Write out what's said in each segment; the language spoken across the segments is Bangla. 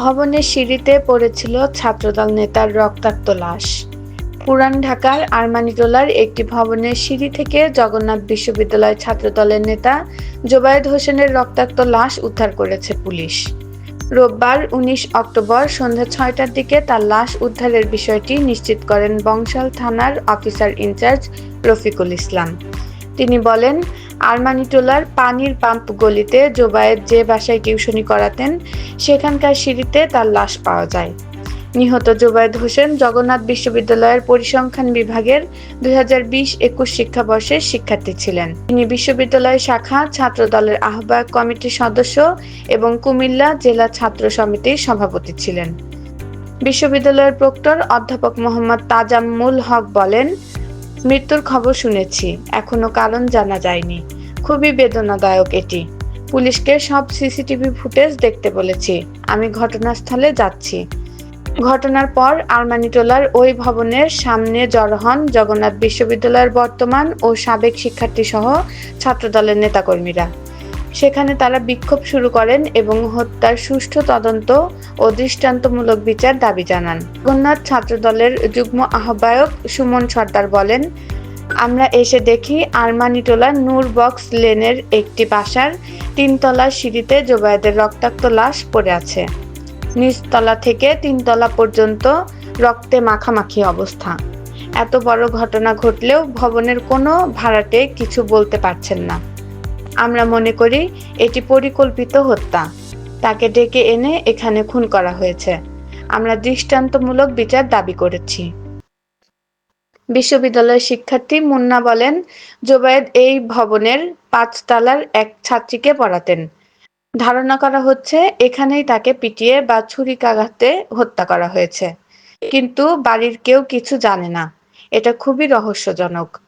ভবনের সিঁড়িতে পড়েছিল ছাত্রদল নেতার রক্তাক্ত লাশ। পুরান ঢাকার আরমানিটোলার একটি ভবনের সিঁড়ি থেকে জগন্নাথ বিশ্ববিদ্যালয় ছাত্রদলের নেতা জোবায়েদ হোসেনের রক্তাক্ত লাশ উদ্ধার করেছে পুলিশ। রোববার উনিশ অক্টোবর সন্ধ্যা ছয়টার দিকে তার লাশ উদ্ধারের বিষয়টি নিশ্চিত করেন বংশাল থানার অফিসার ইনচার্জ রফিকুল ইসলাম। তিনি বলেন আরমানিটোলার পানির পাম্প গলিতে জোবায়েদ যে বাসায় টিউশনি করাতেন, সেখানকার সিঁড়িতে তার লাশ পাওয়া যায়। নিহত জোবায়েদ হোসেন জগন্নাথ বিশ্ববিদ্যালয়ের পরিসংখ্যান বিভাগের দুই হাজার বিশ একুশ শিক্ষাবর্ষের শিক্ষার্থী ছিলেন। তিনি বিশ্ববিদ্যালয় শাখা ছাত্র দলের আহ্বায়ক কমিটির সদস্য এবং কুমিল্লা জেলা ছাত্র সমিতির সভাপতি ছিলেন। বিশ্ববিদ্যালয়ের প্রক্টর অধ্যাপক মোহাম্মদ তাজাম্মুল হক বলেন মৃত্যুর খবর শুনেছি, এখনও কারণ জানা যায়নি। খুবই বেদনাদায়ক এটি। পুলিশকে সব সিসিটিভি ফুটেজ দেখতে বলেছি। আমি ঘটনাস্থলে যাচ্ছি। ঘটনার পর আরমানিটোলার ওই ভবনের সামনে জড়ো হন জগন্নাথ বিশ্ববিদ্যালয়ের বর্তমান ও সাবেক শিক্ষার্থী সহ ছাত্রদলের নেতাকর্মীরা। সেখানে তারা বিক্ষোভ শুরু করেন এবং হত্যার সুষ্ঠু তদন্ত ও দৃষ্টান্তমূলক বিচার দাবি জানান। জগন্নাথ ছাত্রদলের যুগ্ম আহ্বায়ক সুমন সর্দার বলেন, আমরা এসে দেখি আরমানিটোলার নূর বক্স লেনের একটি বাসার তিনতলার সিঁড়িতে জোবায়েদের রক্তাক্ত লাশ পড়ে আছে। নিচতলা থেকে তিনতলা পর্যন্ত রক্তে মাখামাখি অবস্থা। এত বড় ঘটনা ঘটলেও ভবনের কোনো ভাড়াটে কিছু বলতে পারছেন না। আমরা মনে করি এটি পরিকল্পিত হত্যা। তাকে ডেকে এনে এখানে খুন করা হয়েছে। আমরা দৃষ্টান্তমূলক বিচার দাবি করেছি। বিশ্ববিদ্যালয়ের শিক্ষার্থী মুন্না বলেন, জোবায়েদ এই ভবনের পাঁচতলার এক ছাত্রীকে পড়াতেন। ধারণা করা হচ্ছে এখানেই তাকে পিটিয়ে বা ছুরিকাঘাতে হত্যা করা হয়েছে। কিন্তু বাড়ির কেউ কিছু জানে না। এটা খুবই রহস্যজনক।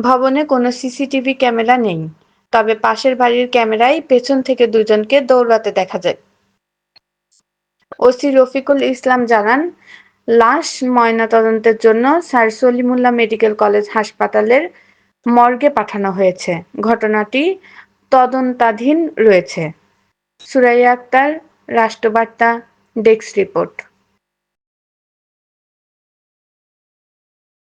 ভবনে কোনো সিসিটিভি ক্যামেরা নেই। তবে পাশের বাড়ির ক্যামেরায় পেছন থেকে দুজনকে দৌড়াতে দেখা যায়। ওসি রফিকুল ইসলাম জানান, লাশ ময়নাতদন্তের জন্য স্যার সলিমুল্লাহ মেডিকেল কলেজ হাসপাতালের মর্গে পাঠানো হয়েছে। ঘটনাটি তদন্তাধীন রয়েছে। Suraiya Akter, Rashtrabarta, desk report.